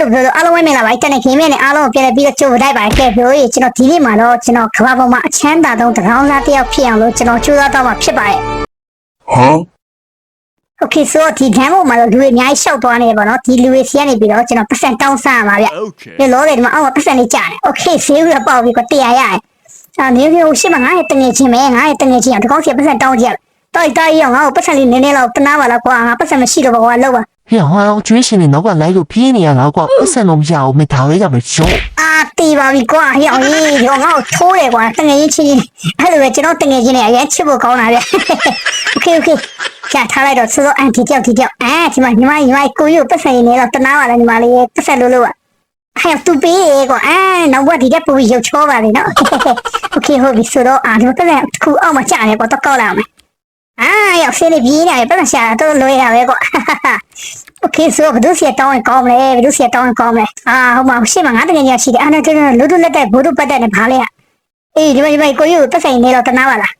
လို့ပြောလို့အားလုံးဝဲမင်္ဂလာပါတနေ့ခင်းမြနဲ့အားလုံးကိုပြန်လည်ပြီးတော့ကြိုတိုက်ပါခဲ့ပြောရေးကျွန်တော်ဒီနေ့မှာတော့ကျွန်တော်ကဘာပေါ်မှာအချမ်းသာဆုံးတကောင်းသားတစ်ယောက်ဖြစ်အောင်လို့ကျွန်တော်ကြိုးစားတော့မှာဖြစ်ပါတယ် Huh? Okay ဆိုတော့ဒီဒမ်းပေါ်မှာတော့လူတွေအများကြီးရှောက်သွားနေတယ်ပေါ့နော်ဒီလူတွေစီကနေပြီးတော့ကျွန်တော်ပတ်စံတောင်းဆရမှာဗျ Okay. ဒီလောတွေဒီမှာအောက်ပတ်စံလေးကြားတယ် Okay ဆေးရပေါက်ပြီးတော့တရားရတယ်အာနေမျိုးရှိမှငါ့ရဲ့တငယ်ချင်းပဲငါ့ရဲ့တငယ်ချင်းအောင်ဒီကောင်းစီပတ်စံတောင်းကြည့်ရတိုက်တိုက်ရအောင်ငါ့ကိုပတ်စံလေးနည်းနည်းတော့တနာပါလားကွာငါပတ်စံမရှိတော့ဘာလောက်ပါ ဟဲ့ဟာကျွေးရှင်နေနောက်ကလိုက်လို့ပြေးနေရတာကွာပတ်စံလုံးမရအောင်မထားရမယ်ရောအာတီပါပြီကွာဟေ့အောင်ကြီးရောငါ့ကိုထိုးတယ်ကွာတငယ်ချင်းချင်းအဲ့လိုပဲကျွန်တော်တငယ်ချင်းနဲ့အရင်ချစ်ဖို့ကောင်းတာဗျ Okay okay ကြာထားလိုက်တော့ဆိုတော့အန်တီတယောက်ဒီတယောက်အာဒီမှာညီမညီမကိုကြီးကိုပတ်စံရနေတော့တနာပါလားညီမလေးပတ်စံလို့လို့อ่ะအဲ့သူပေးရေကွာအာနောက်ဘက်ဒီတက်ပူပြီးရုပ်ချောပါလေနော် Okay ဟုတ်ပြီဆိုတော့အာဒီပတ်စံတစ်ခုအောက်မှာကြာနေကွာတော့ကောက်လာမယ် အာရောက်ဆေးလေးပြေးနေတယ်ပတ်စံရှာတော့လွယ်ရပဲကွာ Okay ဆိုတော့ဘယ်သူစီတောင်းရင်ကောင်းမလဲဘယ်သူစီတောင်းရင်ကောင်းမလဲအာဟုတ်ပါရှေ့မှာငါတကယ်ကြီးရှိတယ်အာနဲ့တူလူတူလက်တက်ဘိုးတို့ပတ်တက်နေဘာလဲအေးဒီမှာဒီမှာကိုကြီးကိုပတ်ဆိုင်နေတော့တနာပါလား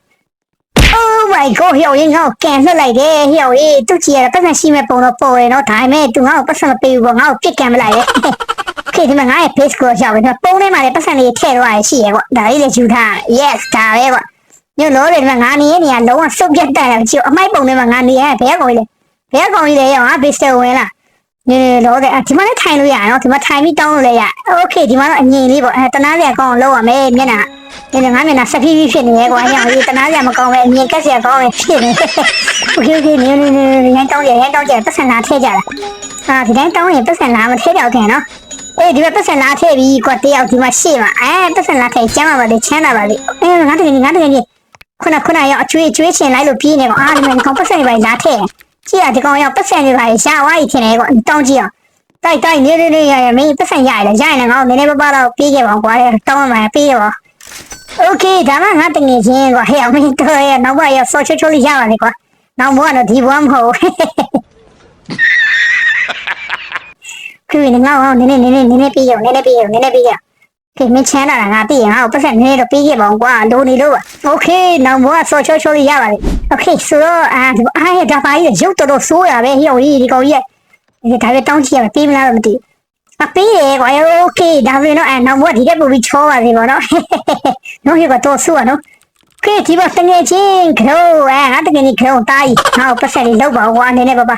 Oh my god ဟိုရင်ငါ့ကိုကန်လှက်လိုက်တယ်ဟိုရေသူ့ချီရပတ်ဆိုင်ရှိမဲ့ပုံတော့ပေါ်ရနော်ဒါပေမဲ့သူငါ့ကိုပတ်ဆိုင်မပေးဘူးပေါ့ငါ့ကိုပြစ်ကန်မလိုက်လေ Okay ဒီမှာငါရဲ့ face ကိုရောက်ပြီပုံထဲမှာလည်းပတ်ဆိုင်လေးထည့်တော့ရရှိရကွာဒါလေးလည်းယူထား Yes ဒါပဲကွာ ညလို့တွေဒီမှာငါနေရနေရလုံးဝစုပ်ပြတ်တက်တယ်ကြည့်အမိုက်ပုံထဲမှာငါနေရဘယ်ကောင်ကြီးလဲ ဘယ်ကောင်ကြီးလဲရောငါ base ထဲဝင်လာနေတော့တဲ့ဒီမှာလည်းထိုင်လို့ရနော်ဒီမှာထိုင်ပြီးတောင်းလို့လည်းရโอเคဒီမှာတော့အငြိမ်လေးပေါ့အဲတနာစရာကောင်းအောင်လုပ်ရမယ်မျက်နှာဒီငါမျက်နှာစပီးပြီးဖြစ်နေရဲကွာရောဒီတနာစရာမကောင်းပဲအမြင်ကက်စရာကောင်းပဲဖြစ်နေโอเคโอเคနေနေနေရန်တောင်းကြရန်တောင်းကြပတ်စံလာထည့်ကြလားအာဒီတိုင်းတောင်းရင်ပတ်စံလာမထည့်တော့ခင်နော်အေးဒီမှာပတ်စံလာထည့်ပြီးကွာတယောက်ဒီမှာရှေ့မှာအဲပတ်စံလာထည့်ကျမ်းပါပါလေချမ်းသာပါလေအေးငါတကယ်ငါတကယ် ခုနခုနရောက်အကျွေးကျွေးချင်လိုက်လို့ပြေးနေကောအာဒီမှာကောင်ပတ်စံပဲလာထည့် ကြည့်ရဒီကောင်ရောက်ပတ်စံနေပါရှာဝါးကြီးထင်တယ်ကွာတောင်းကြည့်အောင်တိုက်တိုက်နေနေနေရရမင်းပတ်စံရရလေရရင်လည်းငါ့ကိုနည်းနည်းပါးပါးတော့ပြေးခဲ့ပါကွာတောင်းမှပြေးရပါโอเคဒါမှငါတငယ်ချင်းကွာဟဲ့အောင်မင်းတော့ရနောက်ဘက်ရဆော့ချွတ်ချွတ်လေးရပါလေကွာနောက်ဘက်ကတော့ဒီဘွားမဟုတ်ခရီးငါ့ကိုနည်းနည်းနည်းနည်းနည်းနည်းပြေးရနည်းနည်းပြေးရနည်းနည်းပြေးရ ဒီမင်းချမ်းလာတာငါသိရင်ငါ့ကိုပတ်စံနည်းနည်းတော့ပြေးခဲ့ပါကွာလိုနေလို့โอเคနောက်ဘက်ဆော့ချွတ်ချွတ်လေးရပါလေ โอเคဆိုတော့အာဒီအားရဒါပါကြီးရုပ်တော်တော်ဆိုးရပဲဟိုကြီးဒီကောင်ကြီးရဲ့ဒါပဲတောင်းချရမယ်ပြေးမလားတော့မသိဘူးအပေးရကွာโอเคဒါဆိုရင်တော့အဲနောက်ဘက်ဒီတက်ပူပြီးချောပါစေပေါ့နော်နော်ဟိကတော့ဆိုးရနော်ကဲဒီဘက်တငယ်ချင်းကြောအဲငါတငယ်ချင်းကြောတားကြီးငါ့ကိုပတ်ဆက်လေးလောက်ပါကွာအနေနဲ့ပါပါ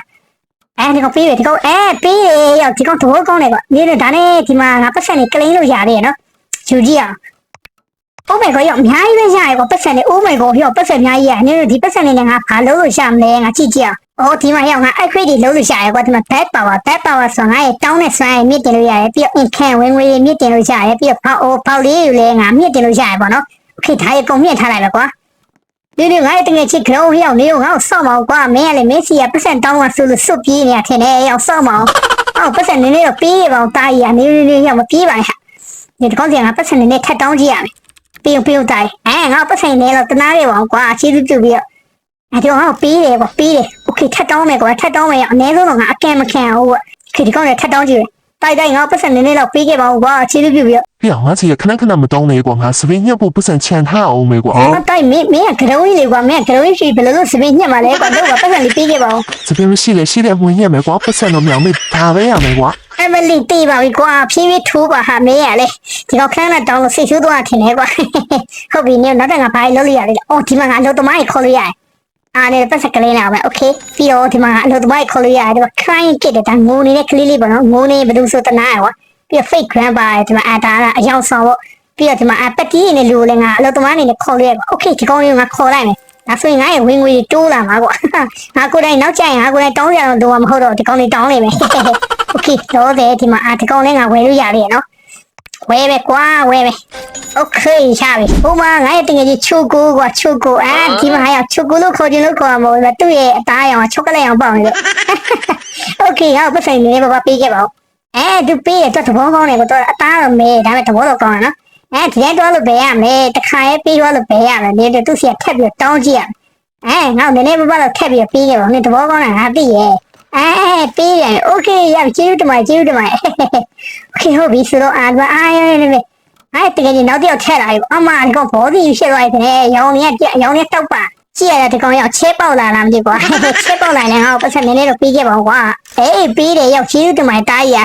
အဲဒီကောင်ပေးရဒီကောင်အဲပေးရရောက်ဒီကောင်တော့ကောင်းတယ်ကွာဒီဒါနဲ့ဒီမှာငါပတ်ဆက်လေးကလိန်းလို့ရတယ်နော် ယူကြည့်အောင် Oh my god ရောအများကြီးပဲရရကွာပတ်စံနေ Oh my god ရောပတ်စံအများကြီးရနင်တို့ဒီပတ်စံနေနဲ့ငါဘာလုပ်လို့ရမလဲငါကြည့်ကြည့်အောင်အော်ဒီမှာရောငါ upgrade တွေလုပ်လို့ရရကွာဒီမှာ back power back power ဆိုငါရဲ့တောင်းတဲ့စွမ်းရည်မြင့်တင်လို့ရတယ်ပြီးတော့ income ဝင်ငွေမြင့်တင်လို့ရတယ်ပြီးတော့ပေါက်အိုပေါက်လေးတွေလည်းငါမြင့်တင်လို့ရရပေါ့နော် Okay ဒါရေကုန်မြင့်ထားလိုက်ပဲကွာဒီဒီငါရဲ့တကယ်ချစ်ကြောင်းရောက်နေရောငါ့ကိုစောင့်မအောင်ကွာမင်းကလည်းမင်းစီကပတ်စံတောင်းမှဆိုလို့စွတ်ပြေးနေရထင်တယ်ရောက်စောင့်မအောင်အော်ပတ်စံနေနေတော့ပြေးရပါအောင်တားရနေနေနေရောက်မပြေးပါနဲ့ ဟာဒီကောင်းစီငါပတ်စံနေနေထက်တောင်းကြည့်ရမယ် ပြုံပြုံတိုင်းအဲငါပတ်ဆိုင်နေတော့တနာရပါအောင်ကွာချီးတူပြီးတော့အဲဒီတော့ငါပေးတယ်ကွာပေးတယ်โอเคထပ်တောင်းမယ်ကွာထပ်တောင်းမယ်အနည်းဆုံးတော့ငါအကန့်မခံအောင်ကွာခေဒီကောင်းနဲ့ထပ်တောင်းကြည့်တိုက်တိုက်ငါပတ်ဆိုင်နေနေတော့ပေးခဲ့ပါဦးကွာချီးတူပြီးတော့ ဟဲ့ငါစီခဏခဏမတောင်းနေကွာငါစပင်းညက်ဖို့ပတ်စံချန်ထားအောင်မေကွာ Huh? တိုက်မင်းမင်းကဂရုကြီးလေကွာမင်းကဂရုကြီးရှိဘယ်လိုလုပ်စပင်းညက်မှာလဲကွာတော့ပတ်ဆိုင်လေးပေးခဲ့ပါဦး စပင်းမရှိလေရှိတဲ့ဝင်ညက်မယ်ကွာပတ်စံတော့မြောင်မေဒါပဲရမယ်ကွာ အမလီတေးပါပြီကွာဖြည်းဖြည်းထိုးပါဟာမင်းရလေဒီတော့ခဏနဲ့တောင်းလို့စိတ်ဆိုးသွားထင်တယ်ကွာဟုတ်ပြီနေနောက်တော့ငါဘာလုပ်လို့ရလဲအော်ဒီမှာငါလို့တမိုင်းခေါ်လို့ရတယ် အားနဲ့ပတ်စက်ကလေးလာပဲโอเคပြီးတော့ဒီမှာအလုပ်သမားခေါ်လို့ရတယ်ဒီမှာ client ကတဲ့ဒါငိုနေတဲ့ကလေးလေးပေါ့နော်ငိုနေဘယ်သူဆိုတနာရကွာပြီးတော့ fake grand ပါတယ်ဒီမှာအတားကအယောင်ဆောင်ပေါ့ပြီးတော့ဒီမှာအပတီးနေလူလည်းငါအလုပ်သမားအနေနဲ့ခေါ်လို့ရကွာโอเคဒီကောင်းလေးကိုငါခေါ်လိုက်မယ် ဒါဆိုရင်ငါရဲ့ဝင်ငွေတိုးလာမှာကွာငါကိုယ်တိုင်နောက်ကျရင်ငါကိုယ်တိုင်တောင်းရအောင်တော့မဟုတ်တော့ဒီကောင်းလေးတောင်းနေမယ်โอเคတော့တယ်ဒီမှာအဒီကောင်းလေးငါဝယ်လို့ရတယ်နော်ဝယ်ပဲကွာဝယ်ပဲ โอเคရှာပြီဟိုမှာငါရဲ့တင်ငယ်ကြီးချိုကိုကွာချိုကိုအာဒီမှာဟာချိုကိုလို့ခေါ်ခြင်းလို့ခေါ်မှာမဟုတ်ဘူးသူ့ရဲ့အသားရောင်ချောကလက်ရောင်ပေါက်နေလို့โอเคဟောပတ်ဆိုင်နေဘာပါပေးခဲ့ပါဦးအဲသူပေးရတော့သဘောကောင်းတယ်ကိုတော့အသားတော့မဲဒါပေမဲ့သဘောတော့ကောင်းတယ်နော် အဲဒီတိုင်းတော့လို့ဘယ်ရမလဲတခါရဲ့ပေးတော့လို့ဘယ်ရမလဲနေသူစီကထက်ပြီးတောင်းကြည့်ရအဲငါနည်းနည်းပါးပါးတော့ထက်ပြီးပေးခဲ့ပါဦးနေသဘောကောင်းတာငါသိရဲ့အဲပေးရတယ်โอเคရကျေးဇူးတင်ပါတယ်ကျေးဇူးတင်ပါတယ်โอเคဟုတ်ပြီဆိုတော့အာအာရရရ အဲ့တကယ်ကြီးနောက်တစ်ယောက်ထည့်လာပြီအမဒီကောင်ဘောစီဖြစ်သွားပြီတဲ့ရောင်နေကရောင်နေတောက်ပါ ကြည့်ရတဲ့ဒီကောင်ရောက်ချဲပေါက်လာလားမသိဘူးကွာချဲပေါက်လာရင်ငါ့ကိုပတ်စံနေနေတော့ပြီးခဲ့ပါဦးကွာအေးပြီးတယ်ရောက်ချီးတူမိုင်တားရ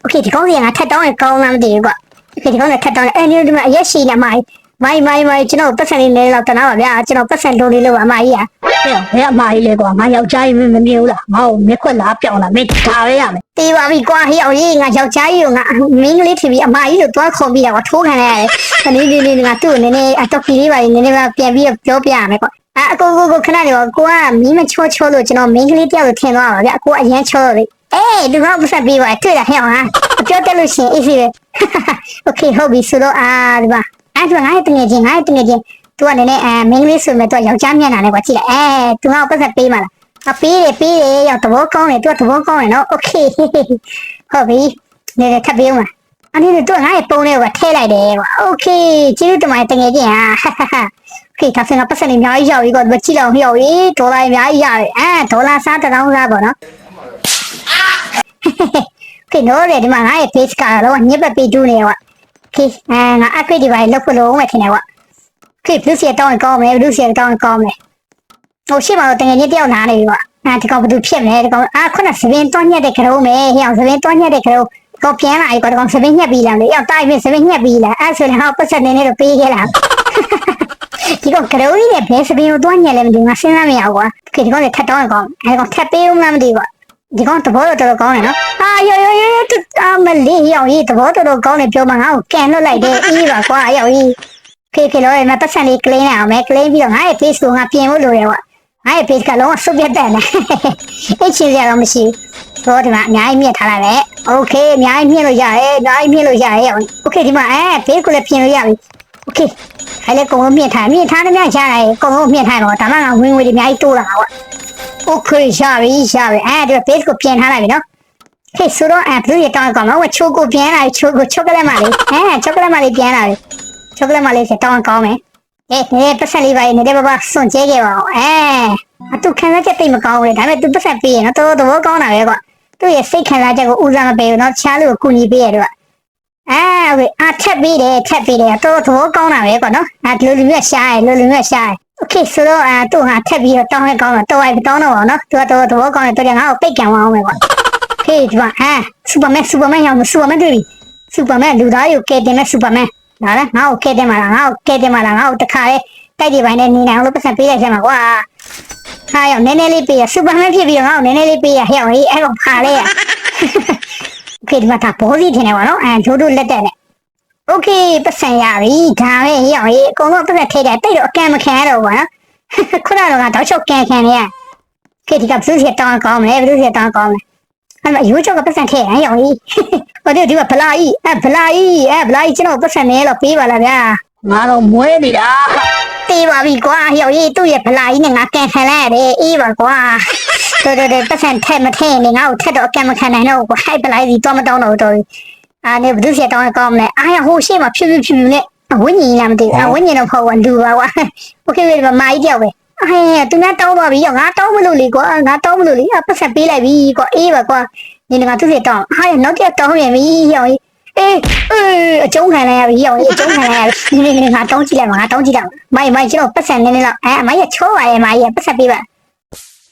โอเคဒီကောင်ကြီးငါထက်တောင်းရင်ကောင်းလားမသိဘူးကွာโอเค ဒီကောင်ကထက်တောင်းအဲ့ဒီဒီမှာအရက်ရှိနေမိုင်မိုင်မိုင်မိုင်ကျွန်တော်ပတ်စံနေနေတော့တနာပါဗျာကျွန်တော်ပတ်စံလိုလေးလို့ပါအမကြီးอ่ะဟဲ့ဘယ်အမကြီးလဲကွာငါယောက်ျားကြီးမင်းမမြင်ဘူးလားငါ့ကိုမျက်ခွက်လားပြောင်းလားမင်းဒါပဲရမယ်တေးပါပြီကွာဟေးအောင်ကြီးငါယောက်ျားကြီးကိုငါမင်းကလေးထင်ပြီးအမကြီးကိုတွားခုံပြီးတော့ထိုးခံရတယ်။ဒီနေ့ဒီနေ့ငါသူ့ကိုနည်းနည်းအတော့ကြီးလေးပါနည်းနည်းပါပြန်ပြီးတော့ပြောပြရမယ်ကွာ။အကိုကိုကိုခဏနေပါကိုကမီးမချောချောလို့ကျွန်တော်မင်းကလေးတယောက်ကိုထင်သွားပါဗျ။အကိုအရန်ချောလို့လေ။အေးဒီကောင်ပတ်ဆက်ပြီးပါတွေ့တာဟဲ့အောင်ဟာ။ ပြောတက်လို့ရှိရင် easy ပဲ okay ဟုတ်ပြီဆိုတော့အာဒီမှာအဲ့ဒါငါ့ရဲ့တငယ်ချင်းငါ့ရဲ့တငယ်ချင်း तू ကလည်းအဲမင်းလေးဆိုမဲ့ तू ယောက်ျားမျက်နှာနဲ့ကွာကြည့်လိုက်အဲ तू ငါ့ကိုပတ်သက်ပေးမလားအပေးတယ်ပေးတယ်ရောက်သဘောကောင်းတယ် तू ကသဘောကောင်းတယ်နော် okay ဟုတ်ပြီနေနေထပ်ပေးဦးမလားအဲ့ဒီတော့ငါ့ရဲ့ပုံလေးကိုထည့်လိုက်တယ်ကွာ okay ကျေးဇူးတင်ပါတယ်တငယ်ချင်းဟာ okay ဒါဆိုရင်ပတ်စံလေးအများကြီးရောက်ပြီကွာကြည့်လိုက်အောင်ရောက်ပြီဒေါ်လာအများကြီးရတယ်အဲဒေါ်လာစားတစ်ထောင်စားပေါ့နော် ခေနော်လေဒီမှာငါရဲ့ page ကတော့ညက်ပတ်ပြီးတူးနေကွာခေအဲငါ upgrade ဒီပိုင်းလောက်ဖို့လုံးဝထင်တယ်ကွာခေ blue seal တောင်းရင်ကောင်းမယ် blue seal တောင်းရင်ကောင်းမယ်ဟိုရှိမှာတော့တကယ်ကြီးတယောက်နားနေပြီကွာအာဒီကောင်ဘာလို့ဖြစ်မလဲဒီကောင်အာခုနစပင်းတွန့်ညက်တဲ့ခရုံးမယ်ဟဲ့အောင်စပင်းတွန့်ညက်တဲ့ခရုံးကောပြန်လာပြီကွာဒီကောင်စပင်းညက်ပြီးလာလေရောက်တိုက်ပြီးစပင်းညက်ပြီးလာအဲ့ဆိုရင်ဟောပတ်စံနေနေတော့ပေးခဲ့လားဒီကောင်ကရုံးကြီးနဲ့ဘယ်စပင်းကိုတွန့်ညက်လဲမသိဘူးငါစဉ်းစားမရဘူးကွာခေဒီကောင်လည်းထပ်တောင်းရင်ကောင်းအဲ့ဒီကောင်ထပ်ပေးဦးမလားမသိဘူးကွာ ဒီကောင်တဘောတော့တော်တော်ကောင်းတယ်နော်အာယောယောယောအာမလေးဟိအောင်ကြီးတဘောတော်တော်ကောင်းတယ်ပြောမှငါ့ကိုကန်လွတ်လိုက်တယ်အေးပါကွာဟိအောင်ကြီးဖေဖေလို့ရမပတ်ဆက်လေးကလင်းလိုက်အောင်မယ်ကလင်းပြီးတော့ငါ့ရဲ့ face ကိုငါပြင်ဖို့လိုတယ်ကွာ ငါ့ရဲ့ page ကလုံးဝစုပ်ပြတ်တယ်နဲ့အဲ့ချင်ရတော့မရှိဘူးဆိုတော့ဒီမှာအများကြီးမြင့်ထားလိုက်ပဲโอเคအများကြီးမြင့်လို့ရတယ်အများကြီးမြင့်လို့ရတယ်โอเคဒီမှာအဲ page ကိုလည်းပြင်လို့ရပြီ โอเคအဲ့လေကုန်လုံးမြင့်ထားမြင့်ထားတယ်များရရတယ်ကုန်လုံးမြင့်ထားတော့ဒါမှငါဝင်ဝင်ဒီအများကြီးတိုးလာတာကွာโอเคရပြီရပြီအဲဒီ page ကိုပြင်ထားလိုက်ပြီနော်ဟေးဆိုတော့အဲဘလူးရတောင်းကောင်တော့ချိုကိုပြင်လာချိုကိုချိုကလက်မလေးအဲချိုကလက်မလေးပြင်လာပြီချိုကလက်မလေးစတောင်းကောင်းမယ် အေးနေပတ်ဆက်လေးပါနေတဲ့ဘဘစွန့်ကျဲခဲ့ပါအောင်အဲအတူခံစားချက်တိတ်မကောင်းဘူးလေဒါပေမဲ့ तू ပတ်ဆက်ပေးရနော်တော်တော်သဘောကောင်းတာပဲကွာသူ့ရဲ့စိတ်ခံစားချက်ကိုဦးစားမပေးဘူးနော်ချားလို့ကိုကူညီပေးရတော့ အဲဟုတ်ပြီအထက်ပေးတယ်ထက်ပေးတယ်တော်တော်သဘောကောင်းတာပဲကွာနော်အဲလူလူမြတ်ရှားရလူလူမြတ်ရှားရโอเคဆိုတော့အဲသူ့ဟာထက်ပြီးတော့တောင်းရကောင်းတော့တော်ရိုက်တောင်းတော့ပါနော်သူကတော်တော်သဘောကောင်းတယ်တော်တယ်ငါ့ကိုပိတ်ကန်အောင်ပဲကွာဟေးဒီမှာအဲစူပါမန်စူပါမန်ရောက်စူပါမန်တွေ့ပြီစူပါမန်လူသားကိုကယ်တင်တဲ့စူပါမန်ဒါလည်းငါ့ကိုကယ်တင်มาလားငါ့ကိုကယ်တင်มาလားငါ့ကိုတခါလေ တိုက်ဒီပိုင်းနဲ့နေနိုင်အောင်လို့ပတ်စံပေးလိုက်ချင်မှာကွာဟာရောက်နည်းနည်းလေးပေးရစူပါမန်ဖြစ်ပြီးတော့ငါ့ကိုနည်းနည်းလေးပေးရဟဲ့အောင်ဟေးအဲ့ကောင်ဖာလေးရ โอเคဒီမှာဒါဘောစီထင်တယ်ကွာနော်အဲဂျိုးတို့လက်တက်နဲ့โอเคပတ်စံရပြီဒါပဲဟေးအောင်ဟေးအကုန်လုံးပတ်စံထိတယ်တိတ်တော့အကန့်မခံရတော့ဘူးကွာနော်ခုနကတော့ငါတောက်ချုပ်ကန်ခံနေရโอเคဒီကဘလူးစီတောင်းကောင်းမယ်ဘလူးစီတောင်းကောင်းမယ်အဲ့မှာယူချုပ်ကပတ်စံထဲဟဲ့အောင်ဟေးဟိုဒီဒီကဗလာကြီးအဲဗလာကြီးအဲဗလာကြီးကျွန်တော်ပတ်စံနေလို့ပေးပါလားဗျာ ငါတော့မွဲနေတာ တေးပါပြီကွာဟိုရေးသူ့ရဲ့ဖလာကြီးနဲ့ငါကန်ခံလိုက်ရတယ်အေးပါကွာတော်တော်တော်ပတ်စံထက်မထည့်နေငါ့ကိုထက်တော့အကန်မခံနိုင်တော့ဘူးကွာဟိုက်ဖလာကြီးတော့မတောင်းတော့ဘူးတော်ပြီအာနေဘုသူစီတောင်းရကောင်းမလဲအာရဟိုရှေ့မှာဖြူဖြူဖြူဖြူနဲ့ဝင်းကြီးလားမသိဘူးအဝင်းကြီးတော့ဖောက်ဝလူပါကွာโอเคဒီမှာမာကြီးတယောက်ပဲအေးသူများတောင်းသွားပြီရောငါတောင်းမလို့လေကွာငါတောင်းမလို့လေပတ်စံပေးလိုက်ပြီကွာအေးပါကွာနေငါသူ့စီတောင်းဟာရနောက်တစ်တောင်းရင်ပြီရော အေးအေးအကျုံးခံလိုက်ရပြီရောအကျုံးခံလိုက်ရပြီနေနေငါတောင်းကြည့်လိုက်မှာငါတောင်းကြည့်လိုက်မိုင်မိုင်ကျွန်တော်ပတ်စံနေနေတော့အဲအမကြီးချိုးပါရဲ့မကြီးပတ်စံပေးပါ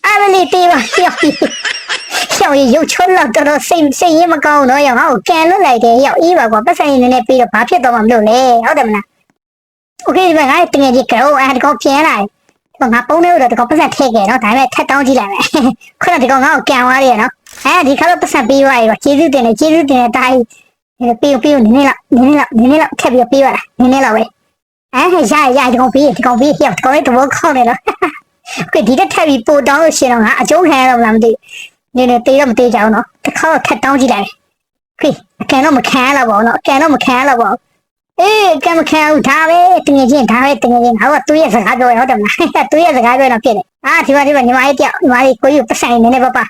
အမလေးတေးပါရောရောရုပ်ချွတ်တော့တော်တော်စိတ်စိတ်ရမကောင်းတော့ရောငါ့ကိုကန်လွတ်လိုက်တယ်ရောအေးပါကွာပတ်စံနေနေပြီးတော့ဘာဖြစ်တော့မှမလို့လေဟုတ်တယ်မလားโอเคဒီမှာငါတကယ်ကြီးကောအဲဒီကောင်ပြန်လာတယ်ငါပုံးနေတော့ဒီကောင်ပတ်စံထည့်ခဲ့နော်ဒါပေမဲ့ထက်တောင်းကြည့်လိုက်မယ်ခုနကဒီကောင်ငါ့ကိုကန်သွားတယ်နော်အဲဒီခါတော့ပတ်စံပေးသွားပြီကျေးဇူးတင်တယ်ကျေးဇူးတင်တယ်တား ပြီးပြီးပြီးနည်းနည်းလောက်နည်းနည်းလောက်နည်းနည်းလောက်ထည့်ပြီးပေးပါလားနည်းနည်းလောက်ပဲအဲရရဒီကောင်ပြီးဒီကောင်ပြီးရောက်ဒီကောင်လေးတဘောခေါင်းနေတော့ကဲဒီတက်ထပ်ပြီးပို့တောင်းလို့ရှင်တော့ငါအကျုံးခံရတော့မလားမသိနေနေတေးတော့မတေးကြအောင်နော်တစ်ခါတော့ထပ်တောင်းကြည့်လိုက်ကဲအကန်တော့မခံရတော့ပါဘူးနော်အကန်တော့မခံရတော့ပါဘူးအေးအကန်မခံဘူးဒါပဲတငယ်ချင်းဒါပဲတငယ်ချင်းငါကသူ့ရဲ့စကားပြောရဟုတ်တယ်မလားသူ့ရဲ့စကားပြောတော့ဖြစ်တယ်အာဒီမှာဒီမှာညီမလေးတယောက်ညီမလေးကိုကြီးပတ်ဆိုင်နေနေပါပါ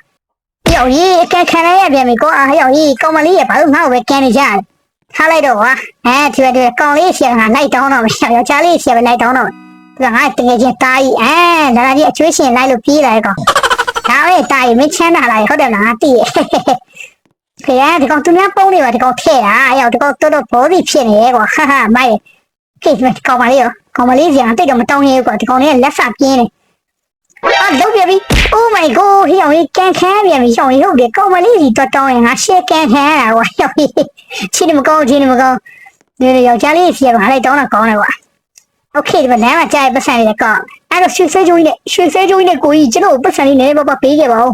ရောက်ကြီးအကန်ခံရရပြန်ပြီကိုအားရောက်ကြီးကောင်မလေးရဲ့ဘာလို့ငါ့ကိုပဲကန်နေကြလဲထားလိုက်တော့ကွာအဲဒီမှာဒီကောင်လေးဆီကငါလိုက်တောင်းတော့မယ်ယောက်ျားလေးဆီကပဲလိုက်တောင်းတော့ဒီကငါတကယ်ချင်းတားကြီးအဲလာလာကြီးအကျွေးရှင်လိုက်လို့ပြေးလာတဲ့ကောင်ဒါပဲတားကြီးမချမ်းသာလာဟုတ်တယ်လားငါသိရဲ့ဖေရဒီကောင်သူများပုံးနေပါဒီကောင်ထဲ့တာအရောက်ဒီကောင်တော်တော်ဘောဒီဖြစ်နေရဲ့ကွာဟာဟာမိုက်ကေဒီကောင်မလေးရောကောင်မလေးစီကတိတ်တော့မတောင်းရဲဘူးကွာဒီကောင်လေးကလက်စပြင်းနေ အာလုံးပြပြီ Oh my god ဟိအောင်ကြီးကန်ခမ်းပြန်ပြီဟိအောင်ကြီးဟုတ်တယ်ကောင်မလေးကြီးတော့တောင်းရင်ငါရှေ့ကန်ခမ်းရတာကွာဟိအောင်ကြီးချင်းမကောင်းချင်းမကောင်းဒီယောက်ျားလေးစီကဟာလိုက်တောင်းတာကောင်းတယ်ကွာ Okay ဒီမှာလမ်းမှာကြားရပတ်စံလေးကောင်းအဲ့တော့ရွှေဆွဲကြိုးကြီးနဲ့ရွှေဆွဲကြိုးကြီးနဲ့ကိုကြီးကျွန်တော်ပတ်စံလေးနည်းနည်းပါးပါးပေးခဲ့ပါဦး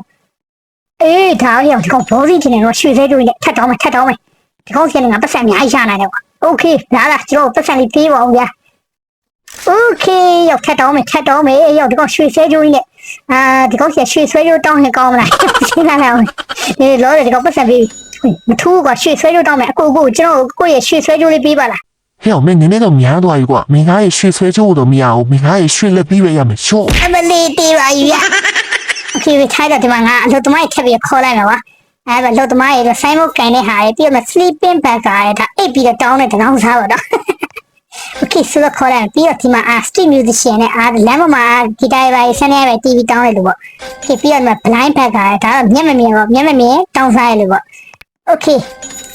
အေးဒါဟိအောင်ဒီကောင်ဘောစီချင်တယ်တော့ရွှေဆွဲကြိုးကြီးနဲ့ထပ်တောင်းမယ်ထပ်တောင်းမယ်ဒီကောင်စီကငါပတ်စံအများကြီးရနိုင်တယ်ကွာ Okay လာလာကျွန်တော်ပတ်စံလေးပေးပါဦးဗျာ Okay ရောက်ထပ်တောင်းမယ်ထပ်တောင်းမယ်ရောက်ဒီကောင်ရွှေဆွဲကြိုးကြီးနဲ့ အာဒီကောက်ရွှေဆွဲရိုးတောင်းရင်ကောင်းမလားရှင်းလာလားဒီလောတယ်ဒီကောက်ပတ်စံပြီးမထူးကရွှေဆွဲရိုးတောင်းမယ်အကိုကိုကျွန်တော်ကိုယ့်ရဲ့ရွှေဆွဲရိုးလေးပေးပါလား ဟဲ့မင်းနည်းနည်းတော့များသွားပြီကွာမင်းသားရဲ့ရွှေဆွဲချိုးတော့မရဘူးမင်းသားရဲ့ရွှေလက်ပြီးပဲရမယ်ရှော့ အမလေးတေးပါယူရโอเคဒီထိုင်တော့ဒီမှာငါအလုပ်သမားရဲ့ထပ်ပြီးခေါ်လိုက်မှာပါအဲ့ဒါအလုပ်သမားရဲ့ဆိုင်းမုတ်ကန်တဲ့ဟာရဲ့ပြီးတော့ sleeping bag ကရဲ့ဒါအိပ်ပြီးတော့တောင်းတဲ့တကောင်းစားပါတော့ Okay ဆိုတော့ခေါ်လိုက်ပြီးတော့ဒီမှာအာ street musician နဲ့အာလမ်းပေါ်မှာဂီတာရိုက်ဆန်းနေရပဲ TV တောင်းတယ်လို့ပေါ့ Okay ပြီးတော့ဒီမှာ blind bag ကရဲ့ဒါတော့မျက်မမြင်ပေါ့မျက်မမြင်တောင်းစားရလို့ပေါ့ Okay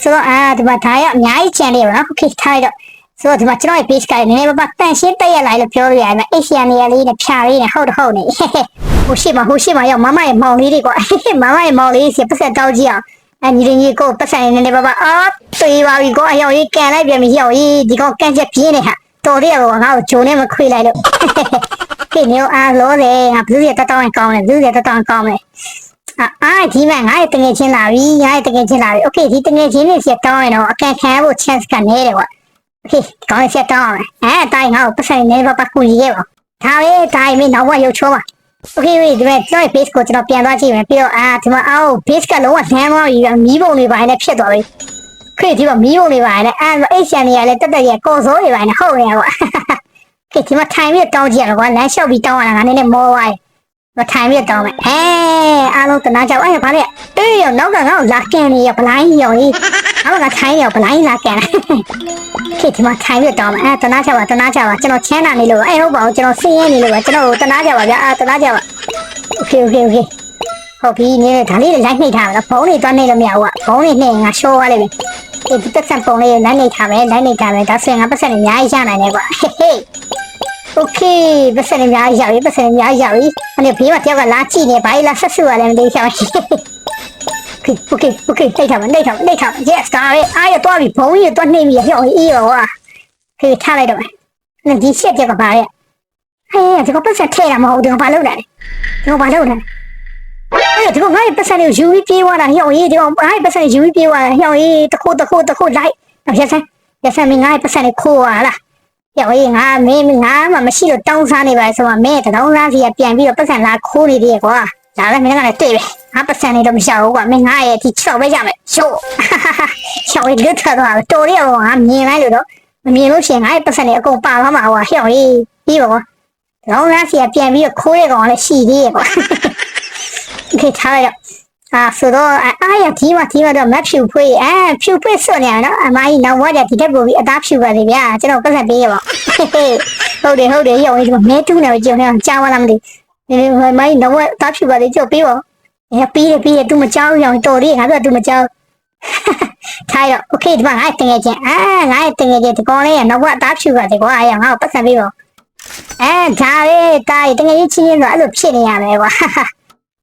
ဆိုတော့အာဒီမှာဒါရအများကြီးကျန်နေပါတော့ Okay ထားရတော့ဆိုတော့ဒီမှာကျွန်တော်ရဲ့ page ကလည်းနည်းနည်းပါးပါးတန်ရှင်းတက်ရလာလို့ပြောလို့ရတယ်။ Asian နေရာလေးနဲ့ဖြာလေးနဲ့ဟုတ်တော့ဟုတ်နေ။ဟိုရှိမှာဟိုရှိမှာရောက်မမရဲ့မောင်လေးတွေကွာ။မမရဲ့မောင်လေးစီပတ်ဆက်တောက်ကြည့်အောင်။ အညီလေးကြီးကိုပတ်ဆက်နေနေပါပါအာသေးပါပြီကွာအရောက်ကြီးကန်လိုက်ပြန်ပြီရောက်ကြီးဒီကောင်ကန်ချက်ပြင်းနေဟာတော်တယ်ကွာငါ့ကိုဂျုံနဲ့မခွေလိုက်လို့။ခေနေအားလို့လေငါဘလူးရတတောင်းကောင်းတယ်ဘလူးရတတောင်းကောင်းတယ်။အာအာဒီမှာငါ့ရဲ့တငယ်ချင်းလာပြီငါ့ရဲ့တငယ်ချင်းလာပြီ။ Okay ဒီတငယ်ချင်းတွေစီတောင်းရင်တော့အကန်ခံဖို့ chance ကနေတယ်ကွာ။ Okay ကောင်းချက်တောင်းမယ်။အဲတိုင်းငါ့ကိုပတ်ဆိုင်နေပါပါကူကြီးခဲ့ပါ။ဒါပဲတိုင်းမင်းနောက်ဘရုပ်ချိုးပါ။ Okay ဝေးဒီမဲ့ကျွန်တော် base ကိုကျွန်တော်ပြန်သွားကြည့်မယ်ပြီးတော့အာဒီမှာအော် base ကလုံးဝလမ်းမောင်းကြီးမီးပုံတွေပိုင်းနဲ့ဖြစ်သွားပြီ။ခေဒီမှာမီးပုံတွေပိုင်းနဲ့အဲအိတ်ဆန်တွေကလည်းတက်တက်ရကော်စိုးတွေပိုင်းနဲ့ဟုတ်ရကွာ။ခေဒီမှာထိုင်ပြီးတောင်းကြည့်ရကွာလမ်းလျှောက်ပြီးတောင်းရတာငါနည်းနည်းမောသွားတယ်။မထိုင်ပြီးတောင်းမယ်။အဲအားလုံးတနာကြောက်အဲ့ဘာလဲအေးရောနောက်ကငါ့ကိုလာကန်နေရဗလိုင်းရောကြီး။ အောက်ကထိုင်နေရဗလိုင်းလာကန်လာ။ ခေဒီမှာထိုင်ပြီးတောင်းမယ်အဲတနာကြပါတနာကြပါကျွန်တော်ချမ်းသာနေလို့အဲဟုတ်ပါဘူးကျွန်တော်ဆင်းရဲနေလို့ပဲကျွန်တော်တနာကြပါဗျာအာတနာကြပါโอเคโอเคโอเคဟုတ်ပြီနေဒါလေးလိုက်နှိပ်ထားမယ်နော်ဘုံလေးတွန်းနှိပ်လို့မရဘူးကဘုံလေးနှိပ်ရင်ငါရှိုးသွားလိမ့်မယ်ဒီပတ်စံပုံလေးလိုက်နှိပ်ထားမယ်လိုက်နှိပ်ထားမယ်ဒါဆိုရင်ငါပတ်စံအများကြီးရနိုင်တယ်ကွာဟေးဟေးโอเคပတ်စံအများကြီးရပြီပတ်စံအများကြီးရပြီအဲ့ဒီဘေးမှာတယောက်ကလာကြည့်နေဘာလဲလာဆက်စုရတယ်မသိချောင်း โ okay okay okay နှိပ်ထားပါနှိပ်ထားပါနှိပ်ထားပါ yes ဒါပဲအားရသွားပြီဘုံကြီးတော့နှိပ်ပြီးရောအေးရောဟာဖေးထားလိုက်တော့မယ်ဒီရှက်ကြကပါရဲ့ဟဲ့ဒီကပတ်စံထဲတာမဟုတ်ဒီကဘာလုပ်တာလဲဒီကဘာလုပ်တာလဲအဲ့ဒီကငါ့ရဲ့ပတ်စံကိုယူပြီးပြေးသွားတာရောအေးဒီကငါ့ရဲ့ပတ်စံကိုယူပြီးပြေးသွားတာရောအေးတခုတခုတခုလိုက်ရက်စံရက်စံမင်းငါ့ရဲ့ပတ်စံကိုခိုးသွားလားပြောရင်ငါမင်းငါမှမရှိတော့တောင်းစားနေပါဆိုတော့မင်းတောင်းစားစီကပြန်ပြီးတော့ပတ်စံလာခိုးနေသေးရဲ့ကွာ ဒါလည်းမင်းကလည်းတွေ့ပဲ။ငါပတ်စံနေတော့မရှောက်ဘူးကွာ။မင်းငါရဲ့ဒီ6ပဲရမယ်။ရှို့။ရှောက်ရလွတ်ထွက်သွားတာတော်ရရောငါမြင်လိုက်လို့တော့မမြင်လို့ရှိရင်ငါ့ရဲ့ပတ်စံတွေအကုန်ပါသွားမှာဟွာဟျောက်ရေးပြီးပါကွာ။လောင်းလားစီကပြန်ပြီးတော့ခိုးရကောင်လည်းရှိသေးရဲ့ကွာ။ Okay ထားလိုက်တော့အာဆိုတော့အာအာရဒီမှာဒီမှာတော့မဖြူဖွေးအာဖြူဖွေးစွတ်နေရနော်အမကြီးနောက်ဝါကြဒီတက်ပို့ပြီးအသားဖြူပါလေဗျာကျွန်တော်ပတ်စံပေးရပါဟုတ်တယ်ဟုတ်တယ်ဟျောက်ရေးဒီမှာမဲတူးနေကြုံနေအောင်ကြားဝလာမသိဒီအ မကြီးနောက်ဝါအသားဖြူပါလေကြောက်ပေးပါအဲပြီးတယ်ပြီးတယ်သူမကြောက်ရောင်တော်လေးငါတို့ကသူမကြောက်ထားရတော့ okay ဒီမှာငါတင်ငယ်ချင်းအာငါတင်ငယ်ချင်းဒီကောင်လေးကနောက်ဘအသားဖြူပါတယ်ကွာအဲ့ငါ့ကိုပတ်စံပေးပါအဲဒါလေးတားတင်ငယ်ချင်းချင်းတော့အဲ့လိုဖြစ်နေရမယ်ကွာ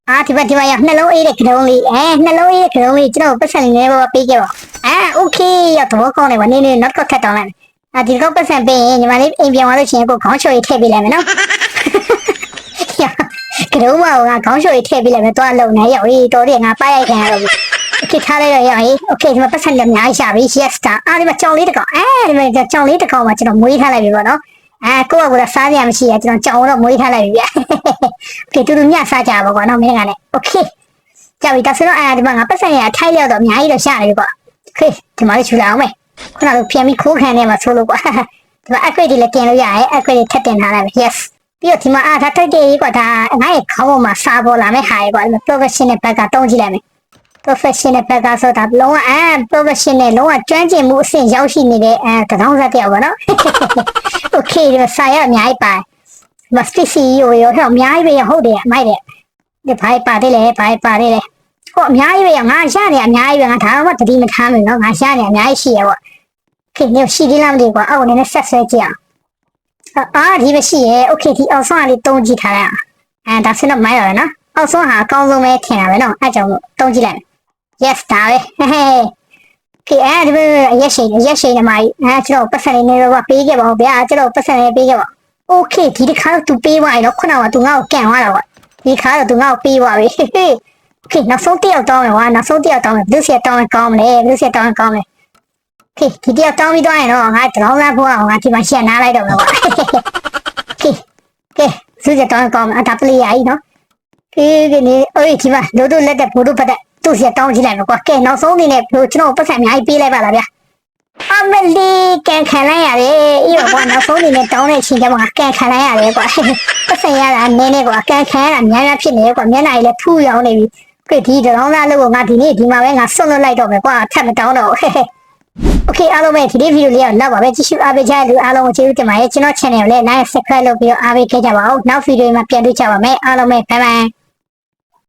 အာဒီဘက်ဒီဘက်ရနှလုံးအေးတဲ့ကတုံးလေးအဲနှလုံးအေးတဲ့ကတုံးလေးကျွန်တော်ပတ်စံနေဘောပေးခဲ့ပါအာ okay ရတော့ကောင်းနေပါနေနေ not ကတ်တောင်းလိုက်အာဒီကောပတ်စံပေးရင်ညီမလေးအိမ်ပြန်သွားလို့ရှိရင်ကိုခေါင်းချွေထည့်ပေးလိုက်မယ်နော် ကတုံးမကခေါင်းချွေထည့်ပေးလိုက်မယ်တော့လုံနေရောက်ရေးတော်တယ်ငါပါရိုက်ခံရတော့ Okay ထားလိုက်ရရရင် Okay ဒီမှာပတ်စံလည်းအများကြီးရှာပြီ yes တာအားဒီမှာကြောင်လေးတစ်ကောင်အဲဒီမှာကြောင်လေးတစ်ကောင်မှာကျွန်တော်မွေးထားလိုက်ပြီပေါ့နော်အဲကိုယ့်ကကစားရမရှိရကျွန်တော်ကြောင်တော့မွေးထားလိုက်ပြီဗျ Okay တူတူညစားကြပါကွာနော်မင်းကလည်း Okay ကြပြီဒါဆိုတော့အဲဒီမှာငါပတ်စံရထိုက်လျောက်တော့အများကြီးတော့ရှာနေပြီကွာ Okay ဒီမှာလေးချူလာအောင်မယ်ခုနကပြန်ပြီးခိုးခံနေမှာဆိုလို့ကွာဒီမှာ upgrade တွေလည်းတင်လို့ရတယ် upgrade တွေထပ်တင်ထားလိုက်ပြီ yes ပြီးတော့ဒီမှာအားဒါတိုက်တဲ့ကြီးကွာဒါငါ့ရဲ့ခေါင်းပေါ်မှာစားပေါ်လာမယ့်ဟာရေကွာဒီမှာ professional ဘက်ကတုံးကြည့်လိုက်မယ် professional ဘက်ကဆိုတာလုံးဝအဲ professional လုံးဝကျွမ်းကျင်မှုအဆင့်ရောက်ရှိနေတဲ့အဲတကောင်းဆက်တယောက်ပါနော် okay ဒီစာရအများကြီးပါမစတီစီယိုရောဟဲ့အများကြီးပဲဟုတ်တယ်အမိုက်တယ်ဒီဘိုင်ပါတယ်လေဘိုင်ပါတယ်လေဟောအများကြီးပဲငါရနေအများကြီးပဲငါဒါမှတတိမထားမယ်နော်ငါရနေအများကြီးရှိရပေါ့ခင်ဗျရှိသေးလားမသိဘူးကွာအော်နည်းနည်းဆက်ဆွဲကြည့်အောင် အာဒီပဲရှိရဲ့ okay ဒီအောက်ဆုံးကလေးတုံးကြည့်ထားတာအဲဒါဆင်းတော့မိုင်းရတယ်နော်အောက်ဆုံးဟာအကောင်းဆုံးပဲထင်တာပဲနော်အဲကြောင့်တုံးကြည့်လိုက် yes ဒါပဲဟဲ့ဖေအဲဒီပဲအရက်ရှိန်အရက်ရှိန်ဓမ္မကြီးအဲကျွန်တော်ပတ်စံလေးတော့ပေးခဲ့ပါဦးဗျာကျွန်တော်ပတ်စံလေးပေးခဲ့ပါ okay ဒီတစ်ခါတော့ तू ပေးသွားရင်တော့ခုနက तू ငါ့ကိုကန်သွားတာပေါ့ဒီခါတော့ तू ငါ့ကိုပေးသွားပြီ okay နောက်ဆုံးတစ်ယောက်တောင်းမယ်ကွာနောက်ဆုံးတစ်ယောက်တောင်းမယ်ဘယ်သူစီတောင်းကောင်းမလဲဘယ်သူစီတောင်းကောင်းမလဲ ခေဒီတယောက်တောင်းပြီးသွားရင်တော့ငါဒရောင်းလာဖို့အောင်ငါဒီမှာရှက်နားလိုက်တော့မယ်ခေခေစူးစက်တောင်းကောင်းအတပလီယာကြီးနော်ခေဒီနေအိုးဒီမှာလို့တို့လက်တဲ့ဘိုးတို့ဖက်တဲ့သူ့ရှက်တောင်းကြည့်လိုက်မယ်ကွာကဲနောက်ဆုံးအနေနဲ့ဘိုးကျွန်တော်ပတ်စံအများကြီးပေးလိုက်ပါလားဗျာအမလီကန်ခံလိုက်ရတယ်ဤတော့ကွာနောက်ဆုံးအနေနဲ့တောင်းတဲ့အချိန်ကျမှကန်ခံလိုက်ရတယ်ကွာပတ်စံရတာနည်းနည်းကွာကန်ခံရတာများများဖြစ်နေကွာမျက်နှာကြီးလည်းထူရောင်နေပြီခေဒီဒရောင်းလာလို့ငါဒီနေ့ဒီမှာပဲငါဆွန့်လွတ်လိုက်တော့မယ်ကွာထပ်မတောင်းတော့ဟဲ့ โอเคအားလုံးပဲဒီနေ့ဗီဒီယိုလေးကတော့ပါပဲကြည့်ရှုအားပေးကြတဲ့လူအားလုံးကိုကျေးဇူးတင်ပါတယ်ကျွန်တော် channel ကိုလည်း like subscribe လုပ်ပြီးတော့အားပေးခဲ့ကြပါဦးနောက်ဗီဒီယိုမှာပြန်တွေ့ကြပါမယ်အားလုံးပဲ bye bye